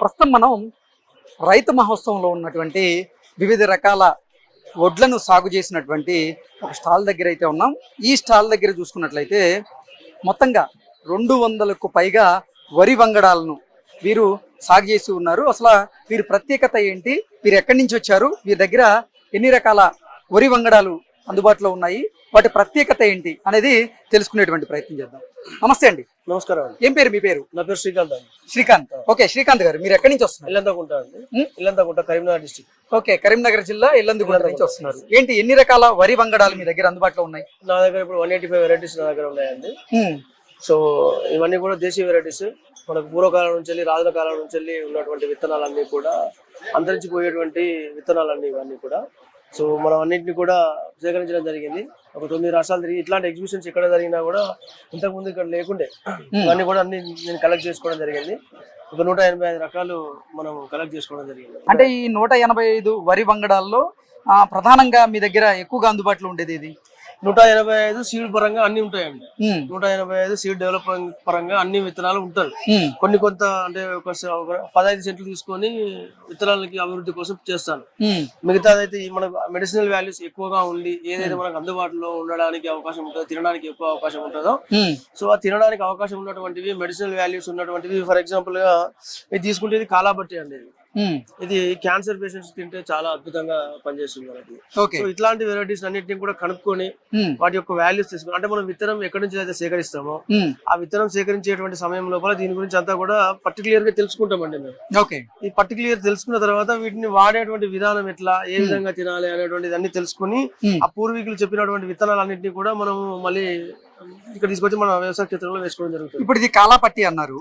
ప్రస్తుతం మనం రైతు మహోత్సవంలో ఉన్నటువంటి వివిధ రకాల వడ్లను సాగు చేసినటువంటి ఒక స్టాల్ దగ్గర అయితే ఉన్నాం. ఈ స్టాల్ దగ్గర చూసుకున్నట్లయితే మొత్తంగా రెండు వందలకు పైగా వరి వంగడాలను వీరు సాగు చేసి ఉన్నారు. అసలు వీరి ప్రత్యేకత ఏంటి? వీరు ఎక్కడి నుంచి వచ్చారు? వీరి దగ్గర ఎన్ని రకాల వరి వంగడాలు అందుబాటులో ఉన్నాయి. వాటి ప్రత్యేకత ఏంటి అనేది తెలుసుకునేటువంటి ప్రయత్నం చేద్దాం. నమస్తే అండి. నమస్కారం అండి. ఏం పేరు మీ పేరు? నా పేరు శ్రీకాంత్ అండి. శ్రీకాంత్. ఓకే శ్రీకాంత్ గారు మీరు ఎక్కడి నుంచి వస్తున్నారు? ఇల్లంతకుంట అండి. ఉం? ఇల్లంతకుంట కరీంనగర్ డిస్టిక్. ఓకే కరీంనగర్ జిల్లా ఇల్లందుగుంట నుంచి వస్తున్నారు. ఏంటి ఎన్ని రకాల వరి వంగడాలు మీ దగ్గర అందుబాటులో ఉన్నాయి? నా దగ్గర ఇప్పుడు వన్ ఎయిటీ ఫైవ్ వెరైటీస్ నా దగ్గర ఉన్నాయండి. సో ఇవన్నీ కూడా దేశీయ వెరైటీస్ మనకు పూర్వకాలం నుంచి వెళ్ళి రాజుల కాలం నుంచి వెళ్ళి ఉన్నటువంటి విత్తనాలన్నీ కూడా అంతరించిపోయేటువంటి విత్తనాలన్నీ ఇవన్నీ కూడా. సో మనం అన్నింటినీ కూడా సేకరించడం జరిగింది. ఒక తొమ్మిది రాష్ట్రాలు తిరిగి ఇట్లాంటి ఎగ్జిబిషన్స్ ఎక్కడ జరిగినా కూడా ఇంతకుముందు ఇక్కడ లేకుండే. ఇవన్నీ కూడా అన్ని నేను కలెక్ట్ చేసుకోవడం జరిగింది. ఒక నూట ఎనభై ఐదు రకాలు మనం కలెక్ట్ చేసుకోవడం జరిగింది. అంటే ఈ నూట ఎనభై ఐదు వరి వంగడాల్లో ఆ, ప్రధానంగా మీ దగ్గర ఎక్కువగా అందుబాటులో ఉండేది ఇది నూట ఎనభై ఐదు సీడ్ పరంగా అన్ని ఉంటాయండి. నూట ఎనభై ఐదు సీడ్ డెవలప్మెంట్ పరంగా అన్ని విత్తనాలు ఉంటాయి ఉమ్, కొన్ని కొంత అంటే ఒక పదహైదు సెంట్లు తీసుకొని విత్తనాలకి అభివృద్ధి కోసం చేస్తాను. ఉమ్, మిగతా అయితే మనకు మెడిసినల్ వాల్యూస్ ఎక్కువగా ఉండి ఏదైతే మనకు అందుబాటులో ఉండడానికి అవకాశం ఉంటుందో తినడానికి ఎక్కువ అవకాశం ఉంటుందో సో ఆ తినడానికి అవకాశం ఉన్నటువంటివి మెడిసినల్ వాల్యూస్ ఉన్నటువంటివి ఫర్ ఎగ్జాంపుల్గా ఇది తీసుకుంటే కాలాబట్టి అండి. ఇది. ఉమ్, ఇది క్యాన్సర్ పేషెంట్స్ తింటే చాలా అద్భుతంగా పనిచేస్తుంది మనకి. సో ఇట్లాంటి వెరైటీస్ అన్నింటినీ కూడా కనుక్కొని ఉమ్, వాటి యొక్క వాల్యూస్ తీసుకుని అంటే మనం విత్తనం ఎక్కడి నుంచి అయితే సేకరిస్తామో ఉమ్, ఆ విత్తనం సేకరించేటువంటి సమయం లోపల దీని గురించి అంతా కూడా పర్టికులర్గా తెలుసుకుంటామండి మేము. ఈ పర్టికులర్ తెలుసుకున్న తర్వాత వీటిని వాడేటువంటి విధానం ఎట్లా ఏ విధంగా తినాలి అనేటువంటిది అన్ని తెలుసుకుని ఆ పూర్వీకులు చెప్పినటువంటి విత్తనాలన్నింటినీ కూడా మనం మళ్ళీ ఇక్కడ తీసుకొచ్చి మన వ్యవసాయ క్షేత్రంలో వేసుకోవడం జరుగుతుంది. ఇప్పుడు ఇది కాలాపట్టి అన్నారు.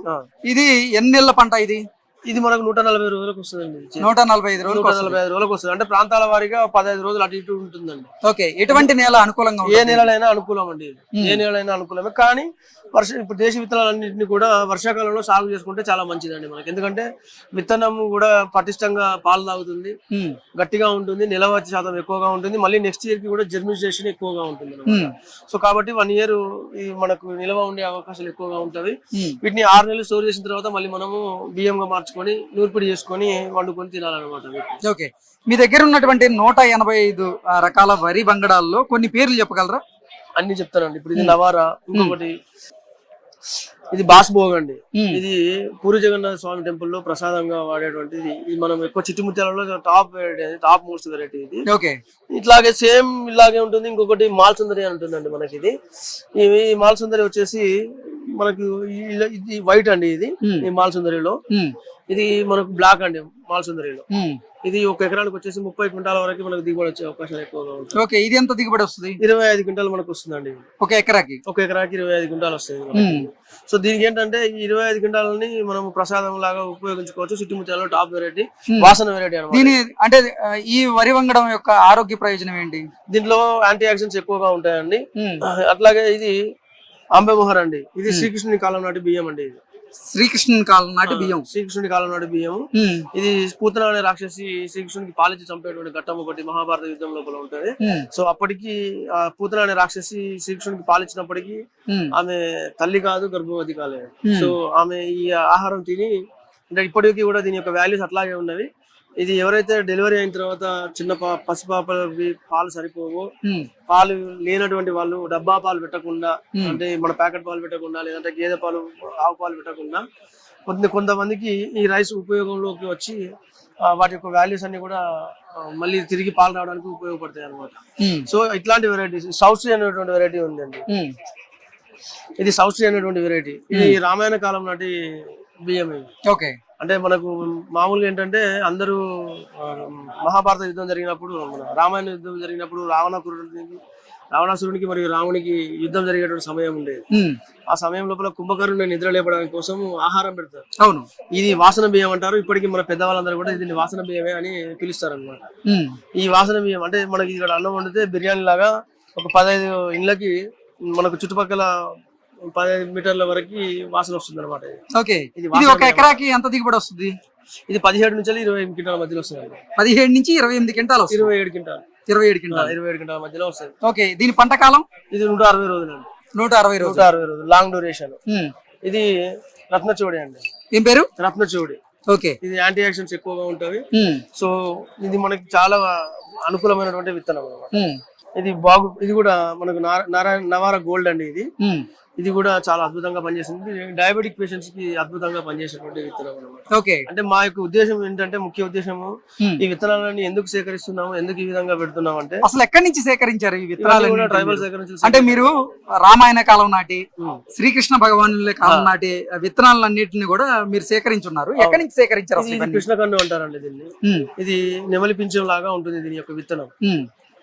ఇది ఎన్ని నెలల పంట ఇది? ఇది మనకు నూట నలభై రోజులకు వస్తుందండి. నూట నలభై ఐదు రోజులకు నూట. నలభై ఐదు రోజులకు వస్తుంది. అంటే ప్రాంతాల వారీగా పదహైదు రోజులు అటు ఇటు ఉంటుందండి. ఓకే ఎటువంటి నేల అనుకూలంగా ఏ ఉంటుంది? నెలలైనా అనుకూలం అండి. ఏ నెలలైనా అనుకూలమే. కానీ వర్ష ఇప్పుడు దేశీ విత్తనాలన్నింటినీ కూడా వర్షాకాలంలో సాగు చేసుకుంటే చాలా మంచిదండి మనకి. ఎందుకంటే విత్తనం కూడా పటిష్టంగా పాలు తాగుతుంది. గట్టిగా ఉంటుంది. నిలవ శాతం ఎక్కువగా ఉంటుంది. మళ్ళీ నెక్స్ట్ ఇయర్కి కూడా జర్మినేషన్ ఎక్కువగా ఉంటుంది సో కాబట్టి వన్ ఇయర్ మనకు నిల్వ ఉండే అవకాశాలు ఎక్కువగా ఉమ్. వీటిని ఆరు నెలలు స్టోర్ చేసిన తర్వాత మళ్ళీ మనము బియ్యంగా మార్చుకొని నూర్పిడి చేసుకొని వండుకొని తినాలన్నమాట. ఓకే. మీ దగ్గర ఉన్నటువంటి నూట ఎనభై ఐదు రకాల వరి బంగడాల్లో కొన్ని పేర్లు చెప్పగలరా? అన్ని చెప్తానండి. ఇప్పుడు ఇది నవారా ఇంకొకటి ఇది బాస్భోగ్ అండి. ఇది పూరి జగన్నాథ స్వామి టెంపుల్లో ప్రసాదంగా వాడేటువంటిది. ఇది మనం ఎక్కువ చిట్టుముత్యాలలో టాప్ టాప్ మోస్ట్ వెరైటీ ఇది. ఓకే. ఇట్లాగే సేమ్ ఇలాగే ఉంటుంది. ఇంకొకటి మాల్ సుందరి అని ఉంటుందండి మనకి ఇది ఈ మాల్ సుందరి వచ్చేసి మనకు ఇది వైట్ అండి ఇది. మాల్ సుందరిలో ఇది మనకు బ్లాక్ అండి మాల్ సుందరిలో ఉమ్. ఇది ఒక ఎకరానికి వచ్చేసి ముప్పై క్వింటాల వరకు మనకు దిగుబడి వచ్చే అవకాశాలు ఎక్కువగా ఉంటాయి. ఓకే ఇది ఎంత దిగుబడి వస్తుంది? ఇరవై ఐదు క్వింటాలు మనకు వస్తుందండి ఒక ఎకరాకి? ఒక ఎకరాకి ఇరవై ఐదు క్వింటాలు. ఉమ్, సో దీనికి ఏంటంటే ఈ ఇరవై ఐదు క్వింటాలని మనం ప్రసాదం లాగా ఉపయోగించుకోవచ్చు. చుట్టుముత్యాలలో టాప్ వెరైటీ. వాసన వెరైటీ అనమాట. దీని అంటే ఈ వరి వంగడం యొక్క ఆరోగ్య ప్రయోజనం ఏంటి? దీంట్లో యాంటీ ఆక్సిడెంట్స్ ఎక్కువగా ఉంటాయండి. అట్లాగే ఇది అంబెమోహర్ అండి ఇది శ్రీకృష్ణుని కాలం నాటి బియ్యం అండి ఇది. శ్రీకృష్ణుని కాలం నాటి బియ్యం. శ్రీకృష్ణుని కాలం నాటి బియ్యం. ఇది పూతన అనే రాక్షసి శ్రీకృష్ణునికి పాలించి చంపేటువంటి ఘట్టం ఒకటి మహాభారత యుద్ధం లోపల ఉంటుంది. సో అప్పటికి ఆ పూతన అనే రాక్షసి శ్రీకృష్ణునికి పాలించినప్పటికీ ఆమె తల్లి కాదు గర్భవతి కాలేదు. సో ఆమె ఈ ఆహారం తిని అంటే ఇప్పటికీ కూడా దీని యొక్క వాల్యూస్ అట్లాగే ఉన్నవి. ఇది ఎవరైతే డెలివరీ అయిన తర్వాత చిన్న పసిపాపలకి పాలు సరిపోవో పాలు లేనటువంటి వాళ్ళు డబ్బా పాలు పెట్టకుండా. అంటే మన ప్యాకెట్ పాలు పెట్టకుండా లేదంటే గేదె పాలు ఆవు పాలు పెట్టకుండా కొంత కొంతమందికి ఈ రైస్ ఉపయోగంలోకి వచ్చి వాటి యొక్క వాల్యూస్ అన్ని కూడా మళ్ళీ తిరిగి పాలు రావడానికి ఉపయోగపడతాయి అనమాట సో ఇట్లాంటి వెరైటీస్ సౌత్ అనేటువంటి వెరైటీ ఉందండి. ఇది సౌత్ అనేటువంటి వెరైటీ. ఇది రామాయణ కాలం నాటి బియ్యం ఓకే. అంటే మనకు మామూలుగా ఏంటంటే అందరూ మహాభారత యుద్ధం జరిగినప్పుడు రామాయణ యుద్ధం జరిగినప్పుడు రావణాసురుడికి రావణాసురునికి మరియు రామునికి యుద్ధం జరిగేటువంటి సమయం ఉండేది. ఆ సమయం లోపల కుంభకర్ణుని నిద్ర లేపడానికి కోసం ఆహారం పెడతారు. అవును. ఇది వాసన బియ్యం అంటారు. ఇప్పటికీ మన పెద్దవాళ్ళందరూ కూడా దీన్ని వాసన బియ్యమే అని పిలుస్తారు అనమాట ఈ వాసన బియ్యం అంటే మనకి ఇక్కడ అన్నం వండితే బిర్యానీ లాగా ఒక పదహైదు ఇండ్లకి మనకు చుట్టుపక్కల పదహైదు మీటర్ల వరకు వాసన వస్తుంది అనమాట ఓకే. ఇది ఒక ఎకరాకి ఎంత దిగుబడి వస్తుంది? ఇది పదిహేడు నుంచి ఇరవై ఎనిమిది క్వింటాల మధ్యలో వస్తుంది పదిహేడు నుంచి ఇరవై ఎనిమిది క్వింటాలు ఇరవై ఏడు క్వింటాల్. ఇరవై ఏడు క్వింటాలు. ఇరవై ఏడు క్వింటాల మధ్యలో వస్తుంది. ఓకే. దీని పంట కాలం? ఇది నూట అరవై రోజులు నూట అరవై నూట రోజులు అరవై రోజులు. Long duration. ఇది రత్నచూడి అండి. ఏం పేరు? రత్నచూడి. ఓకే. ఇది యాంటీ యాక్షన్స్ ఎక్కువగా ఉమ్, సో ఇది మనకి చాలా అనుకూలమైనటువంటి విత్తనం అన్నమాట. ఉమ్, ఇది బాగు ఇది కూడా మనకు నారా- నారాయణ నవార గోల్డ్ అండి ఇది. ఇది కూడా చాలా అద్భుతంగా పనిచేస్తుంది. డయాబెటిక్ పేషెంట్స్కి అద్భుతంగా పనిచేసేటువంటి విత్తనం అన్నమాట. ఓకే. అంటే మా యొక్క ఉద్దేశం ఏంటంటే ముఖ్య ఉద్దేశము. ఈ విత్తనాలని ఎందుకు సేకరిస్తున్నాము ఎందుకు ఈ విధంగా పెడుతున్నాం అంటే అసలు ఎక్కడి నుంచి సేకరించారు ఈ విత్తనాలు ట్రైబల్ నుంచి అంటే మీరు రామాయణ కాలం నాటి. శ్రీకృష్ణ భగవానుల కాలం నాటి విత్తనాలన్నింటిని కూడా మీరు సేకరించున్నారు. ఎక్కడి నుంచి సేకరించారు? కృష్ణకన్ను అంటారండి దీన్ని. ఇది నెమలి పింఛం లాగా ఉంటుంది దీని యొక్క విత్తనం.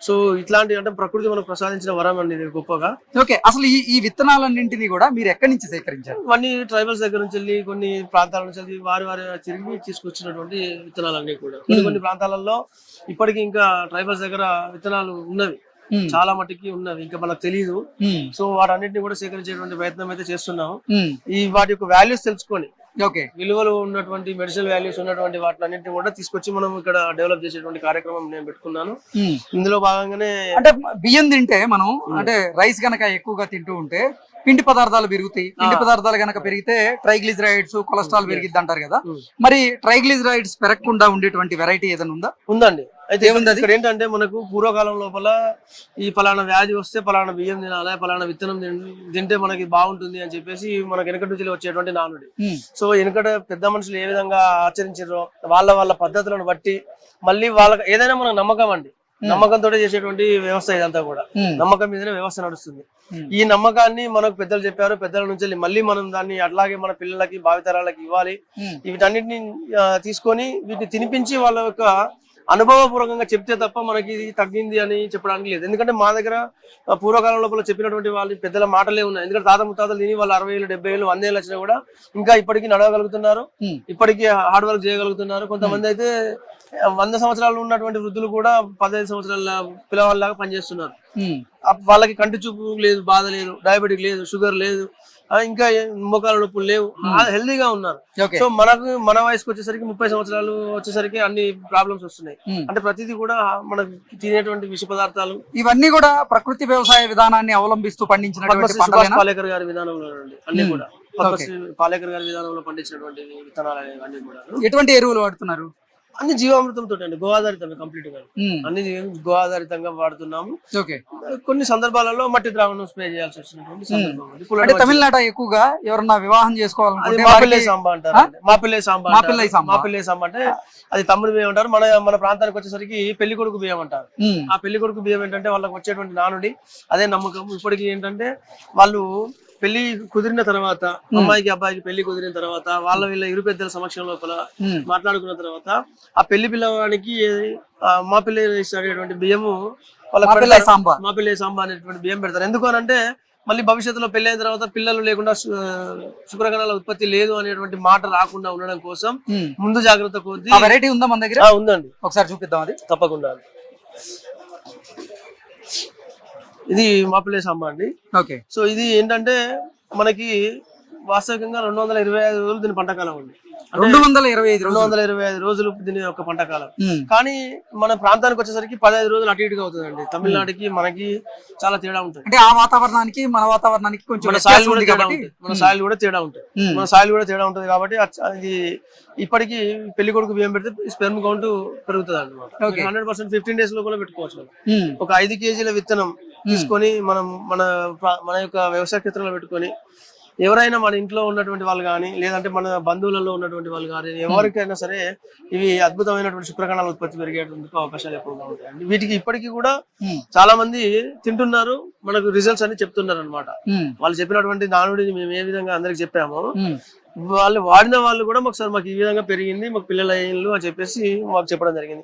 సో ఇట్లాంటి అంటే ప్రకృతి మనకు ప్రసాదించిన వరం అండి ఇది గొప్పగా. ఓకే అసలు ఈ ఈ విత్తనాలన్నింటినీ కూడా మీరు ఎక్కడి నుంచి సేకరించారు? ఇవన్నీ ట్రైబల్స్ దగ్గర నుంచి వెళ్ళి కొన్ని ప్రాంతాల నుంచి వెళ్ళి వారి వారి తిరిగి తీసుకొచ్చినటువంటి విత్తనాలన్నీ కూడా. కొన్ని కొన్ని ప్రాంతాలలో ఇప్పటికీ ఇంకా ట్రైబల్స్ దగ్గర విత్తనాలు ఉన్నవి. చాలా మటుకి ఉన్నవి. ఇంకా మనకు తెలియదు సో వాటన్నిటిని కూడా సేకరించేటువంటి ప్రయత్నం అయితే చేస్తున్నాము. ఈ వాటి యొక్క వాల్యూస్ తెలుసుకొని విలువలు ఉన్నటువంటి మెడిసినల్ వాల్యూస్ ఉన్నటువంటి వాటిని కూడా తీసుకొచ్చి మనం ఇక్కడ డెవలప్ చేసేటువంటి కార్యక్రమం నేను పెట్టుకున్నాను. ఇందులో భాగంగానే అంటే బియ్యం తింటే మనం అంటే రైస్ గనక ఎక్కువగా తింటూ ఉంటే పిండి పదార్థాలు పెరుగుతాయి. పిండి. పదార్థాలు గనక పెరిగితే ట్రైగ్లిజరైడ్స్ కొలెస్ట్రాల్ పెరిగిద్ది అంటారు కదా. ఉమ్. మరి ట్రైగ్లిజరైడ్స్ పెరగకుండా ఉండేటువంటి వెరైటీ ఏదైనా ఉందా? ఉందండి. అయితే ఏముంది? ఇక్కడ ఏంటంటే మనకు పూర్వకాలం లోపల ఈ పలానా వ్యాధి వస్తే పలానా బియ్యం తినాలి పలానా విత్తనం తిన్- తింటే మనకి బాగుంటుంది అని చెప్పేసి మనకి వెనకటి నుంచి వచ్చేటువంటి నానుడి. సో వెనకట పెద్ద మనుషులు ఏ విధంగా ఆచరించారో వాళ్ళ వాళ్ళ పద్ధతులను బట్టి మళ్ళీ వాళ్ళకి ఏదైనా మనకు నమ్మకం అండి. నమ్మకంతో చేసేటువంటి వ్యవస్థ ఇదంతా కూడా. నమ్మకం మీదనే వ్యవస్థ నడుస్తుంది. ఈ నమ్మకాన్ని మనకు పెద్దలు చెప్పారు పెద్దల నుంచి వెళ్ళి మళ్ళీ మనం దాన్ని అట్లాగే మన పిల్లలకి భావితరాలకి ఇవ్వాలి. వీటన్నిటిని తీసుకొని వీటిని తినిపించి వాళ్ళ యొక్క అనుభవపూర్వకంగా చెప్తే తప్ప మనకి ఇది తగ్గింది అని చెప్పడానికి లేదు. ఎందుకంటే మా దగ్గర పూర్వకాలం లోపల చెప్పినటువంటి వాళ్ళ పెద్దల మాటలే ఉన్నాయి. ఎందుకంటే తాత ముత్తాతలు తిని వాళ్ళు అరవై ఏళ్ళు డెబ్బై ఏళ్ళు వంద ఏళ్ళు వచ్చినా కూడా ఇంకా ఇప్పటికీ నడవగలుగుతున్నారు. ఇప్పటికీ హార్డ్ వర్క్ చేయగలుగుతున్నారు. కొంతమంది అయితే వంద సంవత్సరాలు ఉన్నటువంటి వృద్ధులు కూడా పదహైదు సంవత్సరాల పిల్లవాళ్ళలాగా పనిచేస్తున్నారు. ఉమ్, ఆ వాళ్ళకి కంటి చూపు లేదు బాధ లేదు డయాబెటిక్ లేదు షుగర్ లేదు. ఇంకా మోకాల నొప్పులు లేవు. హెల్దీగా ఉన్నారు. ఓకే సో మనకు మన వయసుకు వచ్చేసరికి ముప్పై సంవత్సరాలు వచ్చేసరికి అన్ని ప్రాబ్లమ్స్ వస్తున్నాయి. ఉమ్. అంటే ప్రతిదీ కూడా మనకు తినేటువంటి విష పదార్థాలు. ఇవన్నీ కూడా ప్రకృతి వ్యవసాయ విధానాన్ని అవలంబిస్తూ పంటలేనా? పాలేకర్ గారి విధానంలో అన్ని కూడా. పద్మశ్రీ పాలేకర్ గారి విధానంలో పండించినటువంటి విత్తనాలు అన్ని కూడా. ఎటువంటి ఎరువులు వాడుతున్నారు? అన్ని జీవామృతంతో అండి గో ఆధారితంగా కంప్లీట్గా అన్ని గో ఆధారితంగా వాడుతున్నాము. కొన్ని సందర్భాలలో మట్టి ద్రావణం స్ప్రే చేయాల్సి వచ్చినటువంటి సందర్భం అంటే మజ్జిగ- తమిళనాట ఎక్కువగా ఎవరన్నా వివాహం చేసుకోవాలనుకుంటే మాపిల్లే సాంబ అంటారు మాపిల్లే సాంబ మాపిల్లై సాంబ. మాపిల్లే సాంబ అంటే అది తమ్ముడు బియ్యం అంటారు. మన మన ప్రాంతానికి వచ్చేసరికి పెళ్ళి కొడుకు బియ్యం అంటారు. ఆ పెళ్ళి కొడుకు బియ్యం ఏంటంటే వాళ్ళకి వచ్చేటువంటి నానుడి అదే నమ్మకం. ఇప్పటికి ఏంటంటే వాళ్ళు పెళ్ళి కుదిరిన తర్వాత అమ్మాయికి అబ్బాయికి పెళ్ళి కుదిరిన తర్వాత వాళ్ళ వీళ్ళ ఇరు పెద్దల సమక్షం లోపల మాట్లాడుకున్న తర్వాత ఆ పెళ్ళి పిల్లవానికి మా పిల్ల అనేటువంటి బియ్యము పెడతారు. సాంబ మా పిల్ల సాంబా అనేటువంటి బియ్యం పెడతారు. ఎందుకు అంటే మళ్ళీ భవిష్యత్తులో పెళ్ళి అయిన తర్వాత పిల్లలు లేకుండా శుక్రకణాల ఉత్పత్తి లేదు అనేటువంటి మాట రాకుండా ఉండడం కోసం. ముందు జాగ్రత్త కొద్ది వెరైటీ ఉందా మన దగ్గర? ఉందండి. ఒకసారి చూపిద్దాం అది. తప్పకుండా. ఇది మాపిల్లే సాంబా అండి. ఓకే. సో ఇది ఏంటంటే మనకి వాస్తవికంగా రెండు వందల ఇరవై ఐదు రోజులు దీని పంటకాలం ఉంది రెండు వందల ఇరవై ఐదు రెండు వందల ఇరవై ఐదు రోజులు దీని యొక్క పంటకాలం. కానీ మన ప్రాంతానికి వచ్చేసరికి పదహైదు రోజులు అటు ఇటుగా అవుతుందండి. తమిళనాడుకి మనకి చాలా తేడా ఉంటుంది. అంటే ఆ వాతావరణానికి మన వాతావరణానికి కొంచెం మన సాయిల్ కూడా తేడా ఉంటుంది. మన సాయిల్ కూడా తేడా ఉంటుంది. మన సాయిల్ కూడా తేడా ఉంటుంది కాబట్టి అది ఇప్పటికి పెళ్ళి కొడుకు బియ్యం పెడితే స్పెర్మ్ కౌంట్ పెరుగుతుంది అనమాట. హండ్రెడ్ పర్సెంట్ ఫిఫ్టీన్ డేస్లో కూడా పెట్టుకోవచ్చు ఒక ఐదు కేజీల విత్తనం తీసుకొని మనం మన మన యొక్క వ్యవసాయ క్షేత్రంలో పెట్టుకొని ఎవరైనా మన ఇంట్లో ఉన్నటువంటి వాళ్ళు కానీ లేదంటే మన బంధువులలో ఉన్నటువంటి వాళ్ళు కానీ ఎవరికైనా సరే ఇవి అద్భుతమైనటువంటి శుక్రకణాల ఉత్పత్తి పెరిగేందుకు అవకాశాలు ఎక్కువగా ఉంటాయండి. వీటికి ఇప్పటికీ కూడా చాలా మంది తింటున్నారు మనకు రిజల్ట్స్ అని చెప్తున్నారు అనమాట వాళ్ళు చెప్పినటువంటి నానుడిని మేము ఏ విధంగా అందరికి చెప్పామో. వాళ్ళు వాడిన వాళ్ళు కూడా మాకు సార్ మాకు ఈ విధంగా పెరిగింది మాకు పిల్లల అయ్యిండ్లు అని చెప్పేసి మాకు చెప్పడం జరిగింది.